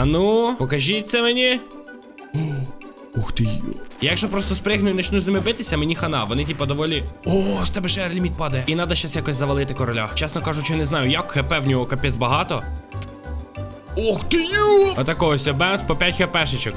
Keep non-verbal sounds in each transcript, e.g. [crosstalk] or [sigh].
Ану, покажіть це мені. Ух ти. Я якщо просто спригну і почну з ними битися, мені хана. Вони типа доволі. О, з тебе ще ліміт падає. І треба щас якось завалити короля. Чесно кажучи, не знаю, як хп в нього капець багато. Ох ти ю! Отакого ось бенс по 5 хпшечок.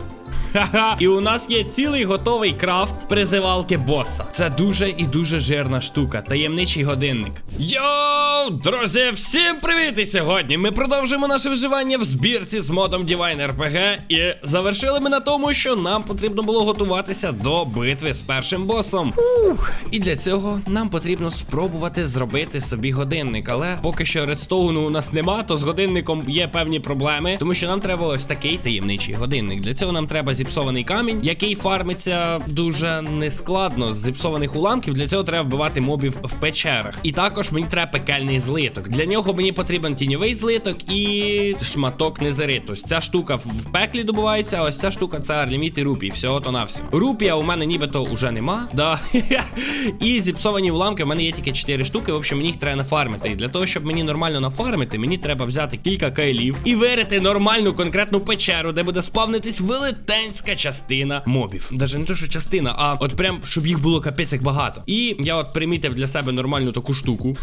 Ха-ха. [laughs] І у нас є цілий готовий крафт призивалки боса. Це дуже і дуже жирна штука. Таємничий годинник. Йоу, друзі, всім привіт! І сьогодні ми продовжуємо наше виживання в збірці з модом Divine RPG. І завершили ми на тому, що нам потрібно було готуватися до битви з першим босом. Ух, і для цього нам потрібно спробувати зробити собі годинник. Але поки що редстоуну у нас нема, то з годинником є певні проблеми, тому що нам треба ось такий таємничий годинник. Для цього нам треба зіпсований камінь, який фармиться дуже нескладно з зіпсованих уламків. Для цього треба вбивати мобів в печерах. І також мені треба пекельний злиток. Для нього мені потрібен тіньовий злиток і шматок незериту. Ця штука в пеклі добувається, а ось ця штука це арліміт і рупій. Всього то на все. Рупія у мене нібито уже нема. Да. [laughs] і зіпсовані уламки. У мене є тільки 4 штуки. В общем, мені їх треба нафармити. І для того, щоб мені нормально нафармити, мені треба взяти кілька кайлів і вирити нормальну конкретну печеру, де буде спавнитись велетенська частина мобів. Даже не то, що частина, а от прям, щоб їх було капець як багато. І я от примітив для себе нормальну таку штуку.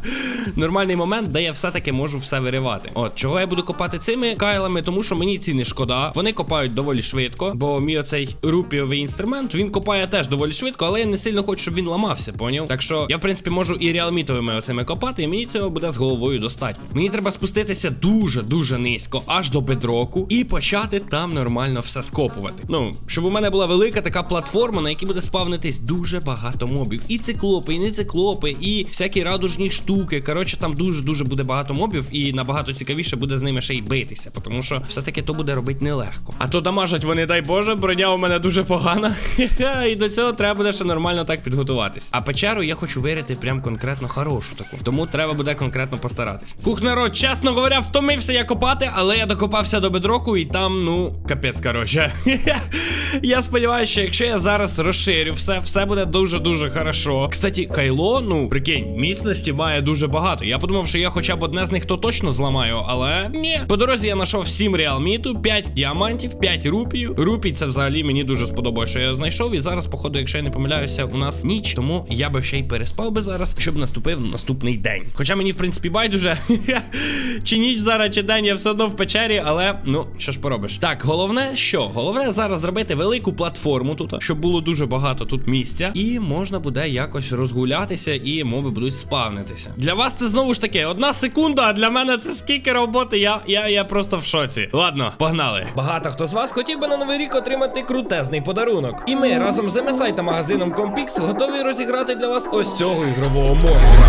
[laughs] Нормальний момент, де я все-таки можу все виривати. От чого я буду копати цими кайлами, тому що мені ці не шкода. Вони копають доволі швидко, бо мій оцей рупіовий інструмент він копає теж доволі швидко, але я не сильно хочу, щоб він ламався, поняв? Так що я, в принципі, можу і реалмітовими оцими копати, і мені цього буде з головою достатньо. Мені треба спуститися дуже-дуже низько, аж до бедроку, і почати там нормально все скопувати. Ну, щоб у мене була велика така платформа, на якій буде спавнитись дуже багато мобів. І циклопи, і не циклопи, і всякі радужні штуки. Коротше, там дуже-дуже буде багато мобів, і набагато цікавіше буде з ними ще й битися, тому що все-таки то буде робити нелегко. А то дамажать вони, дай Боже, броня у мене дуже погана. [laughs] І до цього треба буде ще нормально так підготуватись. А печеру я хочу вирити прям конкретно хорошу таку. Тому треба буде конкретно постаратись. Кух народ, чесно говоря, втомився я копати, але я докопався до бедроку, і там, ну, капець, коротше. [laughs] Я сподіваюся, що якщо я зараз розширю все, все буде дуже-дуже хорошо. Кстати, кайло, ну, прикинь, міцності має дуже багато. Я подумав, що я хоча б одне з них то точно зламаю, але ні. По дорозі я знайшов 7 реалміту, 5 діамантів, 5 рупію. Рупій це взагалі мені дуже сподобалося, що я знайшов. І зараз, походу, якщо я не помиляюся, у нас ніч, тому я би ще й переспав би зараз, щоб наступив наступний день. Хоча мені, в принципі, байдуже, [laughs] чи ніч зараз, чи день, я все одно в печері, але ну, що ж поробиш. Так, головне, що? Головне зараз зробити велику платформу тут, щоб було дуже багато тут місця, і можна буде якось розгулятися, і моби будуть спавнитися. Для вас це знову ж таки одна секунда, а для мене це скільки роботи. Я, я, я просто в шоці. Ладно, погнали. Багато хто з вас хотів би на новий рік отримати крутезний подарунок. І ми разом з MSI та магазином Compix готові розіграти для вас ось цього ігрового монстра.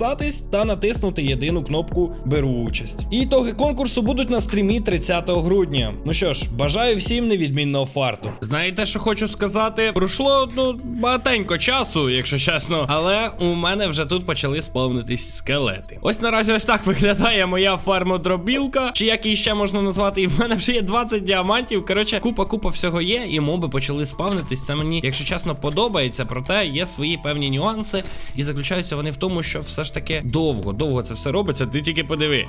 підписатись та натиснути єдину кнопку Беру участь. І Ітоги конкурсу будуть на стрімі 30 грудня. Ну що ж, бажаю всім невідмінного фарту. Знаєте, що хочу сказати? Пройшло ну багатенько часу, якщо чесно, але у мене вже тут почали сповнитись скелети. Ось наразі ось так виглядає моя фармодробілка, чи як її ще можна назвати. І в мене вже є 20 діамантів. Коротше, купа купа всього є, і моби почали спавнитись. Це мені, якщо чесно, подобається. Проте є свої певні нюанси, і заключаються вони в тому, що все ж таки довго, довго це все робиться. Ти тільки подиви.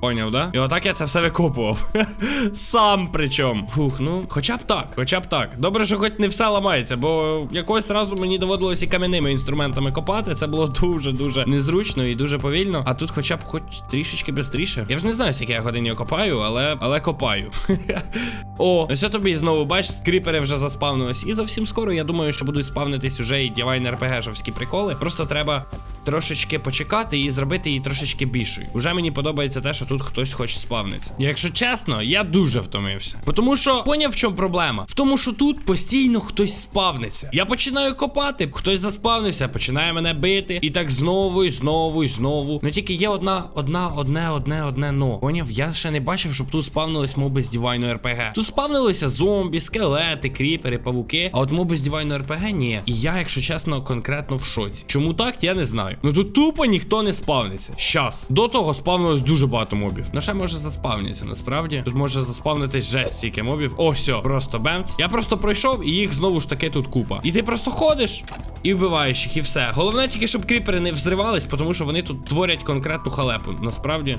Поняв, да? І отак я це все викопував. [laughs] Сам причому. Фух, ну, хоча б так, хоча б так. Добре, що хоч не все ламається, бо якогось разу мені доводилось і кам'яними інструментами копати. Це було дуже-дуже незручно і дуже повільно. А тут хоча б хоч трішечки швидше. Я ж не знаю, скільки я годин копаю, але але копаю. [laughs] О, ось я тобі знову бач, скріпери вже заспавнились. І зовсім скоро я думаю, що будуть спавнитись уже і Divine RPG-шовські приколи. Просто треба трошечки почекати і зробити її трошечки більшою. Уже мені подобається те, що тут хтось хоче спавниться. Якщо чесно, я дуже втомився. Тому що поняв, в чому проблема? В тому, що тут постійно хтось спавниться. Я починаю копати, хтось заспавнився, починає мене бити. І так знову, і знову, і знову. Ну тільки є одна, одна, одне, одне, одне но. Поняв, я ще не бачив, щоб тут спавнились моби з Divine RPG. Тут спавнилися зомбі, скелети, кріпери, павуки. А от моби з Divine RPG ні. І я, якщо чесно, конкретно в шоці. Чому так, я не знаю. Ну тут тупо ніхто не спавниться. Щас. До того спавнилось дуже багато мобів. Ну ще може заспавняться, насправді. Тут може заспавнитись жесть стільки мобів. О, все, просто бемц. Я просто пройшов і їх знову ж таки тут купа. І ти просто ходиш і вбиваєш їх, і все. Головне тільки, щоб кріпери не взривались, тому що вони тут творять конкретну халепу. Насправді.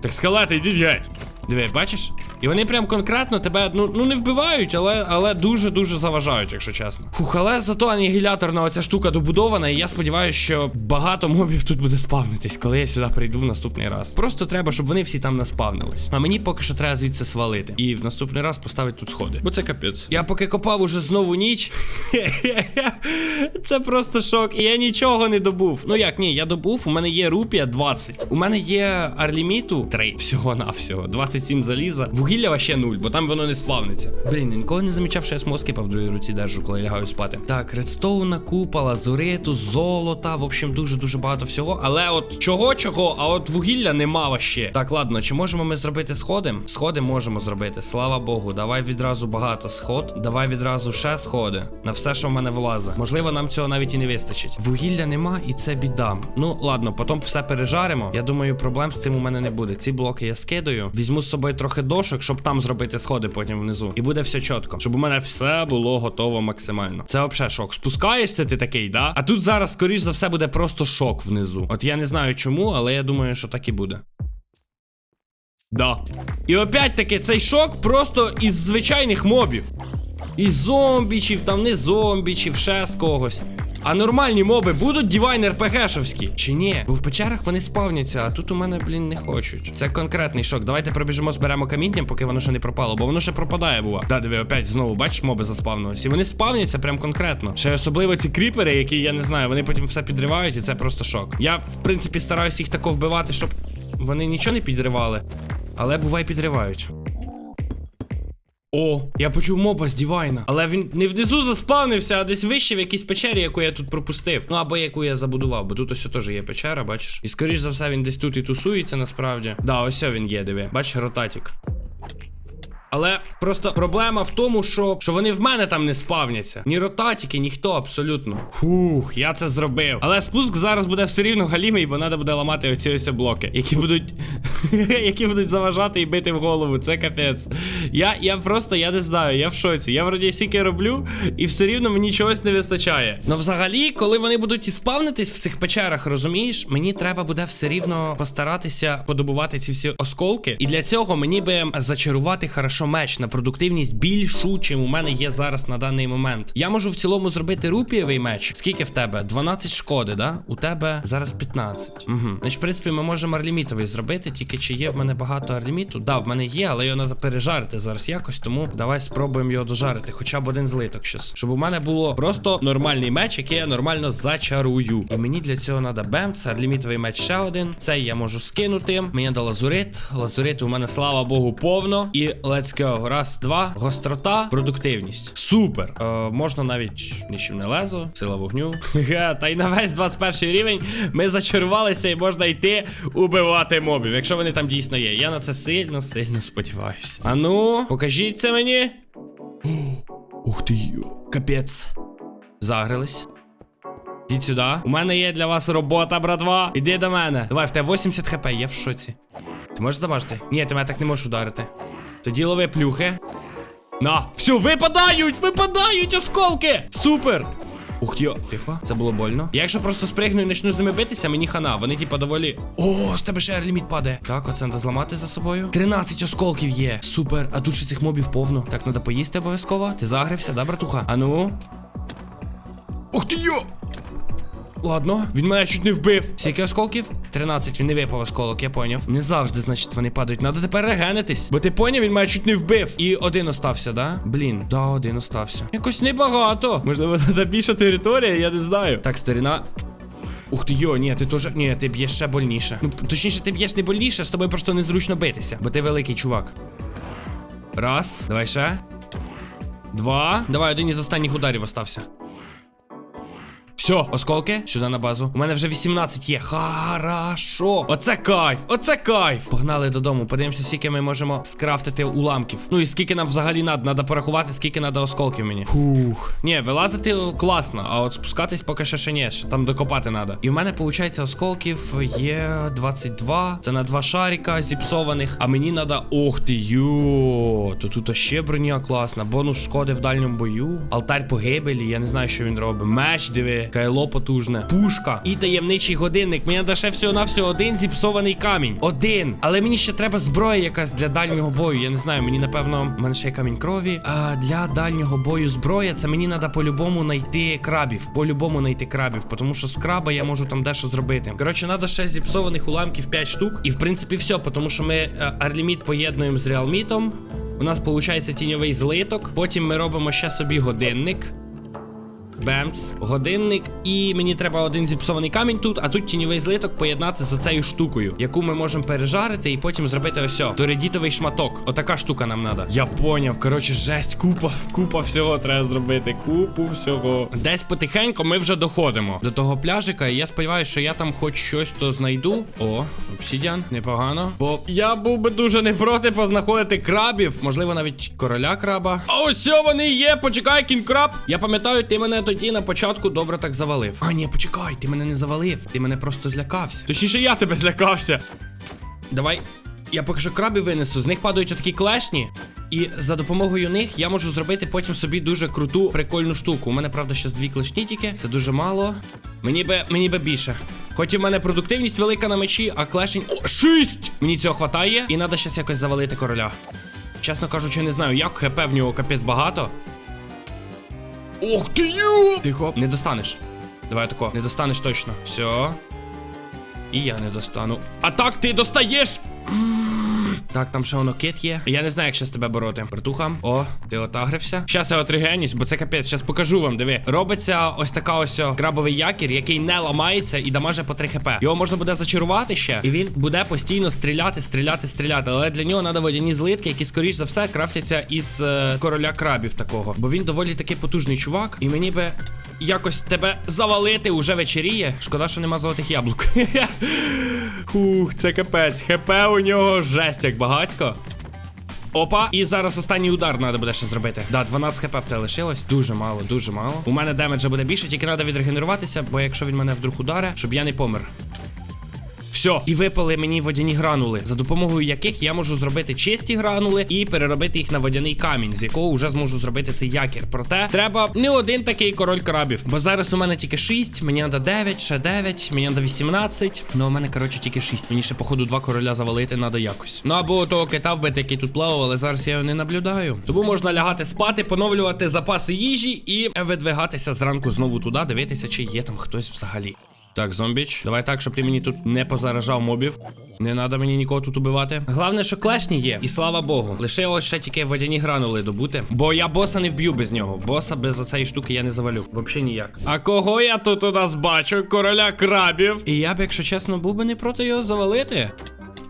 Так скалати, йдіть геть. Диви, бачиш? І вони прям конкретно тебе ну, ну не вбивають, але але дуже-дуже заважають, якщо чесно. Фух, але зато анігіляторна оця штука добудована, і я сподіваюся, що багато мобів тут буде спавнитись, коли я сюди прийду в наступний раз. Просто треба, щоб вони всі там наспавнились. А мені поки що треба звідси свалити. І в наступний раз поставити тут сходи. Бо це капець. Я поки копав уже знову ніч. [laughs] Це просто шок. І я нічого не добув. Ну як ні, я добув. У мене є рупія 20. У мене є арліміту 3. Всього навсього 27 заліза. Вугілля вообще 0, бо там воно не спавниться. Блін, ніколи не замічав, що я смоскипа в другій руці держу, коли лягаю спати. Так, редстоуна купа, лазуриту, золота. В общем, дуже-дуже багато всього. Але от чого, чого, а от вугілля нема вообще. Так, ладно, чи можемо ми зробити сходи? Сходи можемо зробити. Слава Богу. Давай відразу багато сход. Давай відразу ще сходи. На все, що в мене влазить. Можливо, нам цього навіть і не вистачить. Вугілля нема, і це біда. Ну, ладно, потім все пережаримо. Я думаю, проблем з цим у мене не буде. Ці блоки я скидаю. Візьму з собою трохи дошок, щоб там зробити сходи потім внизу. І буде все чітко. Щоб у мене все було готово максимально. Це взагалі шок. Спускаєшся ти такий, да? А тут зараз, скоріш за все, буде просто шок внизу. От я не знаю чому, але я думаю, що так і буде. Да. І опять таки цей шок просто із звичайних мобів. Із зомбічів, там не зомбічів, ще з когось. А нормальні моби будуть дівайн РПГшовські? Чи ні? Бо в печерах вони спавняться, а тут у мене, блін, не хочуть. Це конкретний шок. Давайте пробіжимо, зберемо камінням, поки воно ще не пропало, бо воно ще пропадає, бува. Да, диви, опять знову, бачиш, моби заспавнились. І вони спавняться прям конкретно. Ще особливо ці кріпери, які я не знаю, вони потім все підривають, і це просто шок. Я, в принципі, стараюсь їх тако вбивати, щоб вони нічого не підривали. Але буває підривають. О, я почув моба з Дівайна. Але він не внизу заспавнився, а десь вище в якійсь печері, яку я тут пропустив. Ну або яку я забудував, бо тут ось теж є печера, бачиш. І скоріш за все він десь тут і тусується насправді. Да, ось він є, диви. Бачиш, ротатік. Але просто проблема в тому, що, що вони в мене там не спавняться. Ні ротатіки, ніхто абсолютно. Фух, я це зробив. Але спуск зараз буде все рівно галімий, бо треба буде ламати оці ось блоки, які будуть. [laughs] які будуть заважати і бити в голову. Це капець. Я я просто я не знаю, я в шоці. Я вроді сіки роблю, і все рівно мені чогось не вистачає. Ну, взагалі, коли вони будуть і спавнитись в цих печерах, розумієш, мені треба буде все рівно постаратися подобувати ці всі осколки. І для цього мені би зачарувати хорошо меч на продуктивність більшу, чим у мене є зараз на даний момент. Я можу в цілому зробити рупієвий меч. Скільки в тебе? 12 шкоди, да? У тебе зараз 15. Угу. Значить, в принципі, ми можемо арлімітовий зробити, тільки чи є в мене багато арліміту? Да, в мене є, але його треба пережарити зараз якось, тому давай спробуємо його дожарити, хоча б один злиток щас. Щоб у мене було просто нормальний меч, який я нормально зачарую. І мені для цього треба бемц, арлімітовий меч ще один. Цей я можу скинути. Мені дала лазурит. Лазурит у мене, слава Богу, повно. І let's Let's. Раз, два. Гострота, продуктивність. Супер. Е, можна навіть нічим не лезо, сила вогню. [laughs] Та й на весь 21 рівень ми зачарувалися і можна йти убивати мобів, якщо вони там дійсно є. Я на це сильно, сильно сподіваюся. А ну, покажіть це мені. [gasps] Ух ти йо. Капець. Загрились. Ідіть сюди. У мене є для вас робота, братва. Іди до мене. Давай, в тебе 80 хп, я в шоці. Ти можеш замажити? Ні, ти мене так не можеш ударити. Тоді лови плюхи. На! Все, випадають! Випадають осколки! Супер! Ух йо, тихо, це було больно. Я якщо просто спригну і почну з ними битися, мені хана. Вони типа доволі. О, з тебе ще ліміт падає. Так, оце треба зламати за собою. 13 осколків є. Супер. А тут ще цих мобів повно. Так, треба поїсти обов'язково. Ти загрився, да, братуха? А ну. Ух ти йо. Ладно, він мене чуть не вбив. Скільки осколків? 13, він не випав осколок, я поняв. Не завжди, значить, вони падають. Надо тепер регенитись. Бо ти поняв, він мене чуть не вбив. І один остався, да? Блін, да, один остався. Якось небагато. Можливо, [laughs] треба більша територія, я не знаю. Так, старина. Ух ти йо, ні, ти теж. Ні, ти б'єш ще больніше. Ну, точніше, ти б'єш не больніше, з тобою просто незручно битися, бо ти великий чувак. Раз, давай ще. Два. Давай, один із останніх ударів остався. Все, осколки, сюди на базу. У мене вже 18 є. Хорошо. Оце кайф, оце кайф. Погнали додому. Подивимося, скільки ми можемо скрафтити уламків. Ну і скільки нам взагалі надо. Надо порахувати, скільки надо осколків мені. Фух. Ні, вилазити класно, а от спускатись поки що ще ні. ще Там докопати надо. І в мене, виходить, осколків є 22. Це на два шарика зіпсованих. А мені надо. Ох ти йо. То тут ще броня класна. Бонус шкоди в дальньому бою. Алтарь погибелі. Я не знаю, що він робить. Меч, диви. Кайло потужне. Пушка. І таємничий годинник. Мені ще всього на всього один зіпсований камінь. Один. Але мені ще треба зброя якась для дальнього бою. Я не знаю, мені напевно. У мене ще є камінь крові. А для дальнього бою зброя, це мені треба по-любому знайти крабів. По-любому знайти крабів. Тому що з краба я можу там дещо зробити. Коротше, треба ще зіпсованих уламків 5 штук. І в принципі все, тому що ми е, арліміт поєднуємо з реалмітом. У нас виходить тіньовий злиток. Потім ми робимо ще собі годинник. Бемц, годинник, і мені треба один зіпсований камінь тут, а тут тіньовий злиток поєднати з оцею штукою, яку ми можемо пережарити і потім зробити ось о, Торидітовий шматок. Отака штука нам треба. Я поняв. Коротше, жесть, купа, купа всього треба зробити. Купу всього. Десь потихеньку ми вже доходимо до того пляжика, і я сподіваюся, що я там хоч щось то знайду. О, обсідіан, непогано. Бо я був би дуже не проти познаходити крабів, можливо, навіть короля краба. А ось вони є. Почекай, кінь краб. Я пам'ятаю, ти мене тоді на початку добре так завалив. А, ні, почекай, ти мене не завалив. Ти мене просто злякався. Точніше, я тебе злякався. Давай. Я поки що крабів винесу, з них падають отакі клешні. І за допомогою них я можу зробити потім собі дуже круту, прикольну штуку. У мене, правда, ще дві клешні тільки. Це дуже мало. Мені би мені би більше. Хоч і в мене продуктивність велика на мечі, а клешень. О, шість! Мені цього хватає, і треба щас якось завалити короля. Чесно кажучи, не знаю, як хп в нього капець багато. Ух ти йо. Тихо, не достанеш. Давай тако, не достанеш точно. Все. І я не достану. А так ти достаєш! Так, там ще воно кит є. Я не знаю, як ще з тебе бороти. Братуха. О, ти отагрився. Щас я отригенюсь, бо це капець. Щас покажу вам, диви. Робиться ось така ось крабовий якір, який не ламається і дамаже по 3 хп. Його можна буде зачарувати ще, і він буде постійно стріляти, стріляти, стріляти. Але для нього треба водяні злитки, які, скоріш за все, крафтяться із е, короля крабів такого. Бо він доволі такий потужний чувак, і мені би. Якось тебе завалити уже вечеріє. Шкода, що нема золотих яблук. [laughs] Ух, це капець. ХП у нього жесть, як багатько. Опа, і зараз останній удар треба буде ще зробити. Да, 12 хп в те лишилось. Дуже мало, дуже мало. У мене демеджа буде більше, тільки треба відрегенеруватися, бо якщо він мене вдруг ударе, щоб я не помер. Все, і випали мені водяні гранули, за допомогою яких я можу зробити чисті гранули і переробити їх на водяний камінь, з якого вже зможу зробити цей якір. Проте треба не один такий король крабів. Бо зараз у мене тільки 6, мені треба 9, ще 9, мені треба 18. Ну, у мене, коротше, тільки 6. Мені ще, походу, два короля завалити треба якось. Ну або того кита вбити, який тут плавав, але зараз я його не наблюдаю. Тому можна лягати спати, поновлювати запаси їжі і видвигатися зранку знову туди, дивитися, чи є там хтось взагалі. Так, зомбіч, давай так, щоб ти мені тут не позаражав мобів. Не треба мені нікого тут убивати. Головне, що клешні є, і слава Богу. Лишилось ще тільки водяні гранули добути. Бо я боса не вб'ю без нього. Боса без оцеї штуки я не завалю. Взагалі ніяк. А кого я тут у нас бачу? Короля крабів. І я б, якщо чесно, був би не проти його завалити.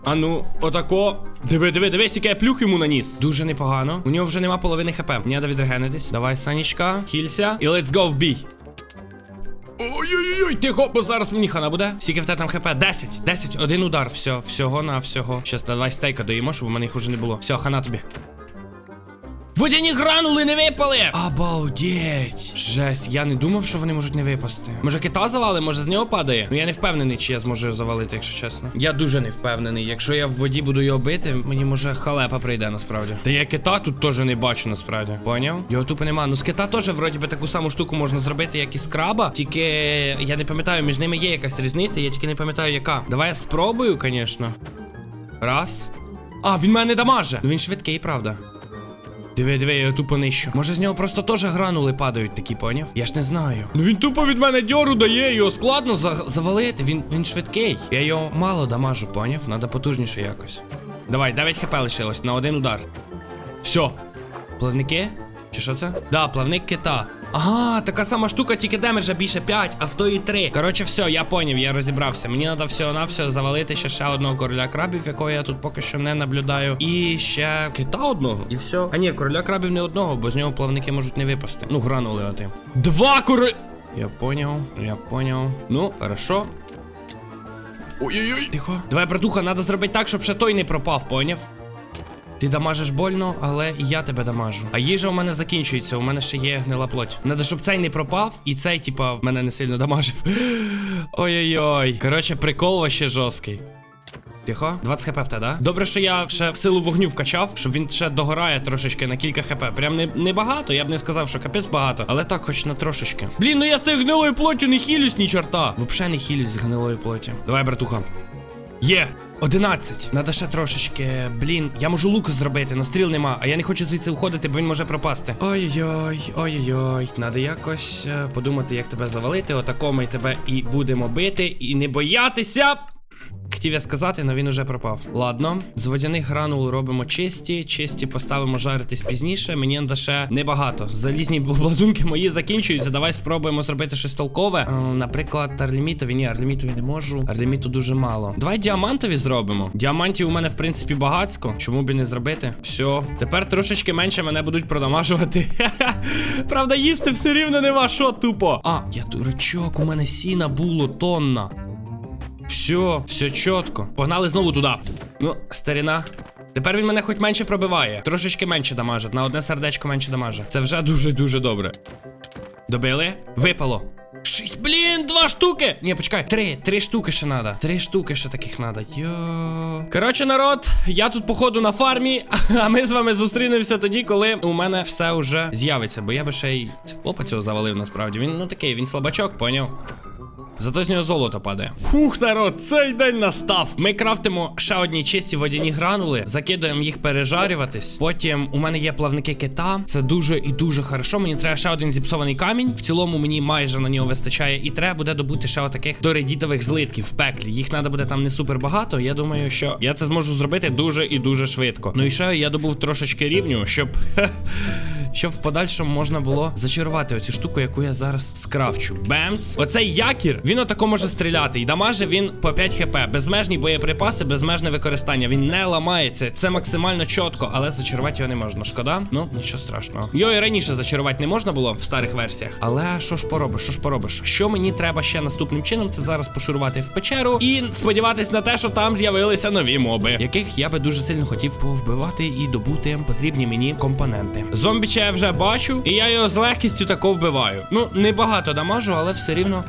А ну, отако. Диви, диви, диви, скільки я плюх йому наніс. Дуже непогано. У нього вже нема половини хп. Мені треба відрегенитись. Давай, Санічка, хілься. І let's go в бій. Ой-ой-ой, тихо, бо зараз мені хана буде. Скільки в тебе там хп? 10, 10, один удар, все, всього на всього. Щас давай стейка доїмо, щоб у мене їх уже не було. Все, хана тобі. Водяні гранули не випали! Обалдеть! Жесть, я не думав, що вони можуть не випасти. Може кита завали, може з нього падає? Ну я не впевнений, чи я зможу завалити, якщо чесно. Я дуже не впевнений. Якщо я в воді буду його бити, мені може халепа прийде насправді. Та я кита тут теж не бачу, насправді. Поняв? Його тупо нема. Ну з кита теж вроді би таку саму штуку можна зробити, як і з краба. Тільки я не пам'ятаю, між ними є якась різниця, я тільки не пам'ятаю, яка. Давай я спробую, звісно. Раз. А, він мене дамаже. Ну він швидкий, правда. Диви, диви, я його тупо нищу. Може з нього просто теж гранули падають такі, поняв? Я ж не знаю. Ну він тупо від мене дьору дає, його складно за завалити. Він він швидкий. Я його мало дамажу, поняв? Надо потужніше якось. Давай, 9 хп лишилось на один удар. Все. Плавники? Чи що це? Да, плавник кита. Ага, така сама штука, тільки демеджа більше 5, а в тої 3. Коротше, все, я поняв, я розібрався. Мені треба всього на все завалити ще ще одного короля крабів, якого я тут поки що не наблюдаю. І ще кита одного. І все. А ні, короля крабів не одного, бо з нього плавники можуть не випасти. Ну, гранули оти. Два короля. Я поняв, я поняв. Ну, хорошо. Ой-ой-ой. Тихо. Давай, братуха, треба зробити так, щоб ще той не пропав, поняв? Ти дамажиш больно, але і я тебе дамажу. А їжа у мене закінчується, у мене ще є гнила плоть. Надо, щоб цей не пропав, і цей, типа, мене не сильно дамажив. [gasps] Ой-ой-ой. Коротше, прикол вообще жорсткий. Тихо, 20 хп в те, да? Добре, що я ще в силу вогню вкачав, щоб він ще догорає трошечки на кілька хп. Прям не, не багато, я б не сказав, що капець багато, але так, хоч на трошечки. Блін, ну я з цією гнилою плоттю не хілюсь ні чорта. Вообще не хілюсь з гнилої плоті. Давай, братуха. Є! 11. Надо ще трошечки. Блін, я можу лук зробити, но стріл нема, а я не хочу звідси уходити, бо він може пропасти. Ой-ой-ой, ой-ой-ой. Надо якось е, подумати, як тебе завалити. Отако ми тебе і будемо бити, і не боятися. Хотів я сказати, але він уже пропав. Ладно, з водяних гранул робимо чисті. Чисті поставимо жаритись пізніше. Мені надо ще небагато. Залізні обладунки мої закінчуються. Давай спробуємо зробити щось толкове. Е, наприклад, арлімітові. Ні, арлімітові не можу. Арліміту дуже мало. Давай діамантові зробимо. Діамантів у мене, в принципі, багацько. Чому б і не зробити? Все. Тепер трошечки менше мене будуть продамажувати. [laughs] Правда, їсти все рівно нема що тупо. А, я дурачок, у мене сіна було тонна. Все, все чітко. Погнали знову туди. Ну, старіна. Тепер він мене хоч менше пробиває. Трошечки менше дамажить. На одне сердечко менше дамажить. Це вже дуже-дуже добре. Добили? Випало. Шість, блін, два штуки! Ні, почекай, три, три штуки ще надо. Три штуки ще таких надо. Йо. Коротше, народ, я тут, походу, на фармі, [laughs] а ми з вами зустрінемося тоді, коли у мене все вже з'явиться. Бо я би ще й хлопа цього завалив насправді. Він ну такий, він слабачок, поняв. Зато з нього золото падає. Фух, народ, цей день настав. Ми крафтимо ще одні чисті водяні гранули, закидуємо їх пережарюватись. Потім у мене є плавники кита. Це дуже і дуже хорошо. Мені треба ще один зіпсований камінь. В цілому мені майже на нього вистачає. І треба буде добути ще отаких доредітових злитків в пеклі. Їх треба буде там не супер багато. Я думаю, що я це зможу зробити дуже і дуже швидко. Ну і ще я добув трошечки рівню, щоб. [laughs] Щоб в подальшому можна було зачарувати оцю штуку, яку я зараз скрафчу. Бемц. Оцей якір, він отако може стріляти. І дамаже він по 5 хп. Безмежні боєприпаси, безмежне використання. Він не ламається. Це максимально чітко, але зачарувати його не можна. Шкода? Ну, нічого страшного. Його і раніше зачарувати не можна було в старих версіях. Але що ж поробиш? Що ж поробиш? Що мені треба ще наступним чином? Це зараз пошурувати в печеру і сподіватись на те, що там з'явилися нові моби, яких я би дуже сильно хотів повбивати і добути потрібні мені компоненти. Зомбіча я вже бачу, і я його з легкістю тако вбиваю. Ну, небагато дамажу, але все рівно.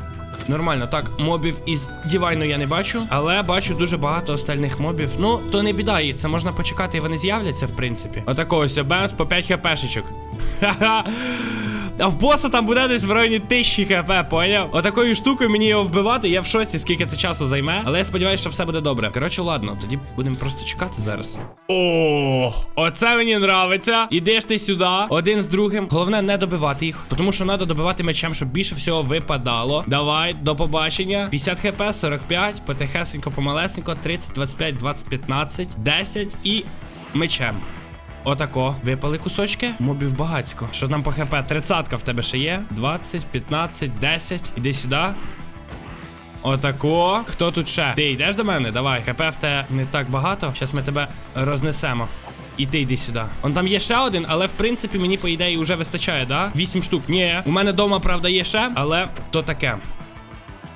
Нормально, так, мобів із Дівайну я не бачу, але бачу дуже багато остальних мобів. Ну, то не біда, і це можна почекати, і вони з'являться, в принципі. Отако ось бенс по 5 хпшечок. Ха-ха. А в боса там буде десь в районі 1000 хп, поняв? Отакою штукою мені його вбивати, я в шоці, скільки це часу займе. Але я сподіваюся, що все буде добре. Коротше, ладно, тоді будемо просто чекати зараз. О, оце мені нравиться. Ідеш ти сюди, один з другим. Головне не добивати їх, тому що треба добивати мечем, щоб більше всього випадало. Давай, до побачення. 50 хп, 45, потихесенько, помалесенько, 30, 25, 20, 15, 10 і мечем. Отако. Випали кусочки. Мобів багацько. Що там по хп? Тридцатка в тебе ще є. 20, 15, 10. Іди сюди. Отако. Хто тут ще? Ти йдеш до мене? Давай, хп в те не так багато. Зараз ми тебе рознесемо. І ти йди сюди. Он там є ще один, але в принципі мені, по ідеї, вже вистачає, да? Вісім штук. Ні. У мене вдома, правда, є ще, але то таке.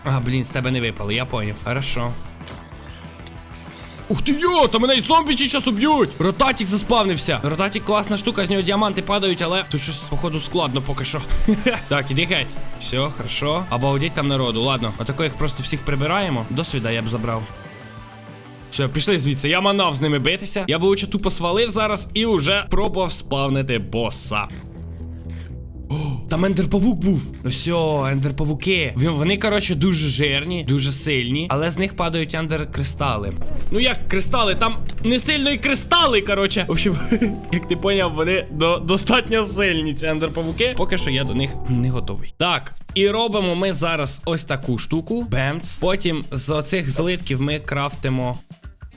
А, блін, з тебе не випало, я поняв. Хорошо. Ух ти йо, та мене і зомбі чи час уб'ють! Ротатік заспавнився. Ротатік класна штука, з нього діаманти падають, але тут щось, походу, складно поки що. [laughs] так, іди геть. Все, хорошо. Обалдеть там народу. Ладно, отако їх просто всіх прибираємо. До свіда я б забрав. Все, пішли звідси. Я манав з ними битися. Я би лучше тупо свалив зараз і вже пробував спавнити боса. Там ендерпавук був. Ну все, ендерпавуки. Вони, коротше, дуже жирні, дуже сильні, але з них падають ендеркристали. Ну як кристали? Там не сильно і кристали, коротше. В общем, [laughs] як ти поняв, вони до, достатньо сильні, ці ендерпавуки. Поки що я до них не готовий. Так, і робимо ми зараз ось таку штуку. Бемц. Потім з оцих злитків ми крафтимо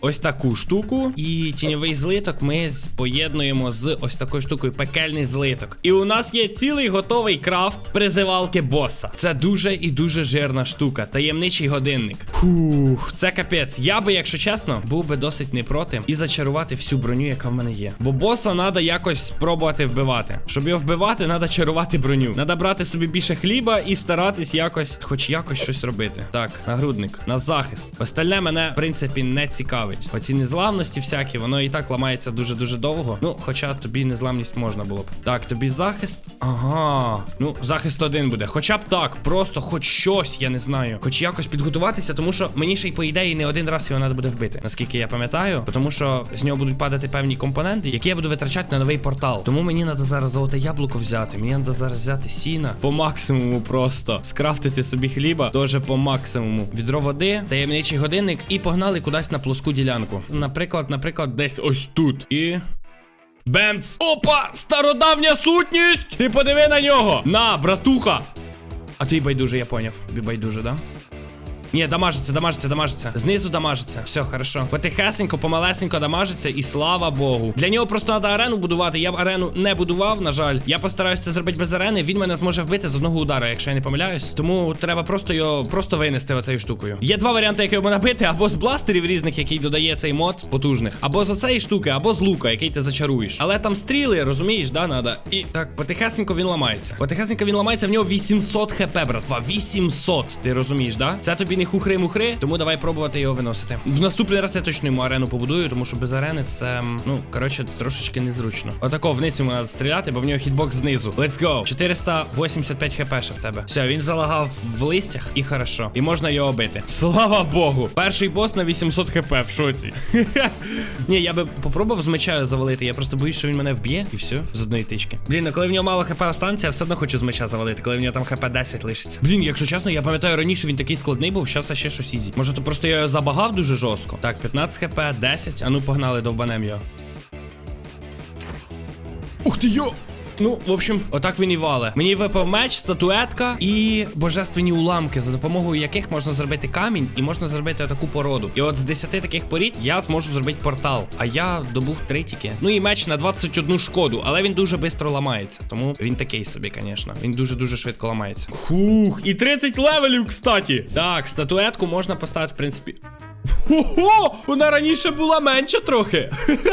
ось таку штуку. І тіньовий злиток ми поєднуємо з ось такою штукою пекельний злиток. І у нас є цілий готовий крафт призивалки боса. Це дуже і дуже жирна штука. Таємничий годинник. Фух, це капець. Я би, якщо чесно, був би досить не проти і зачарувати всю броню, яка в мене є. Бо боса треба якось спробувати вбивати. Щоб його вбивати, треба чарувати броню. Треба брати собі більше хліба і старатись якось, хоч якось щось робити. Так, нагрудник, на захист. Остальне мене, в принципі, не цікавить. Оці незламності всякі, воно і так ламається дуже-дуже довго. Ну, хоча тобі незламність можна було б. Так, тобі захист. Ага. Ну, захист один буде. Хоча б так, просто хоч щось, я не знаю. Хоч якось підготуватися, тому що мені ще й по ідеї не один раз його треба буде вбити. Наскільки я пам'ятаю, тому що з нього будуть падати певні компоненти, які я буду витрачати на новий портал. Тому мені треба зараз золоте яблуко взяти. Мені треба зараз взяти сіна по максимуму просто. Скрафтити собі хліба теж по максимуму. Відро води, таємничий годинник і погнали кудись на плоску ділянку. Наприклад, наприклад, десь ось тут. І. Бенц! Опа! Стародавня сутність! Ти подиви на нього! На, братуха! А ти байдуже, я поняв. Тобі байдуже, да? Ні, дамажиться, дамажиться, дамажиться. Знизу дамажиться. Все, хорошо. Потихесенько, помалесенько дамажиться, і слава Богу. Для нього просто треба арену будувати. Я б арену не будував, на жаль. Я постараюся це зробити без арени. Він мене зможе вбити з одного удара, якщо я не помиляюсь. Тому треба просто його просто винести оцею штукою. Є два варіанти, як його набити: або з бластерів різних, який додає цей мод потужних, або з оцеї штуки, або з лука, який ти зачаруєш. Але там стріли, розумієш, да, надо. І так, потихесенько він ламається. Потихесенько він ламається, в нього 800 хп, братва. 800. Ти розумієш, да? Це тобі не хухри-мухри, тому давай пробувати його виносити. В наступний раз я точно йому арену побудую, тому що без арени це, ну, коротше, трошечки незручно. Отако вниз йому треба стріляти, бо в нього хітбокс знизу. Let's go. 485 хп ще в тебе. Все, він залагав в листях і хорошо. І можна його бити. Слава Богу. Перший бос на 800 хп в шоці. [laughs] Ні, я би попробував з меча завалити. Я просто боюсь, що він мене вб'є і все, з одної тички. Блін, а коли в нього мало хп останеться, я все одно хочу з меча завалити, коли в нього там хп 10 лишиться. Блін, якщо чесно, я пам'ятаю раніше він такий складний був, зараз ще щось ізі. Може, то просто я його забагав дуже жорстко. Так, 15 хп, 10. А ну погнали, довбанем його. Ух ти йо! Ну, в общем, отак він і вале. Мені випав меч, статуетка і божественні уламки, за допомогою яких можна зробити камінь і можна зробити таку породу. І от з 10 таких порід я зможу зробити портал. А я добув три тільки. Ну і меч на 21 шкоду, але він дуже швидко ламається. Тому він такий собі, звісно. Він дуже-дуже швидко ламається. Хух, і 30 левелів, кстати. Так, статуетку можна поставити, в принципі. Ого! Вона раніше була менша трохи.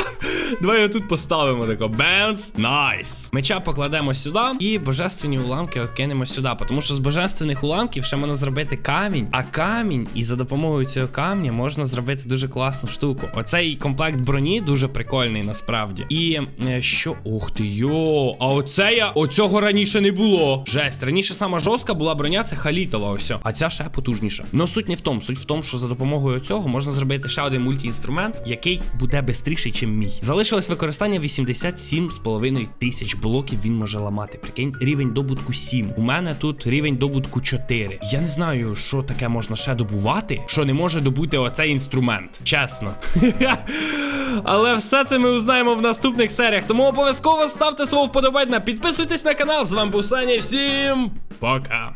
[laughs] Давай тут поставимо тако. Бенц. Найс. Меча покладемо сюди і божественні уламки кинемо сюди. Тому що з божественних уламків ще можна зробити камінь. А камінь, і за допомогою цього камня можна зробити дуже класну штуку. Оцей комплект броні дуже прикольний насправді. І е, що. Ух ти йо! А оце я. Оцього раніше не було. Жесть. Раніше сама жорстка була броня, це халітова. Ось. А ця ще потужніша. Но суть не в тому. Суть в тому, що за допомогою цього можна зробити ще один мультіінструмент, який буде швидший, ніж мій. Залишилось використання 87,5 тисяч блоків. Він може ламати. Прикинь, рівень добутку 7. У мене тут рівень добутку 4. Я не знаю, що таке можна ще добувати, що не може добути оцей інструмент. Чесно. [laughs] Але все це ми узнаємо в наступних серіях. Тому обов'язково ставте свого вподобання, підписуйтесь на канал. З вами був Саня. Всім пока.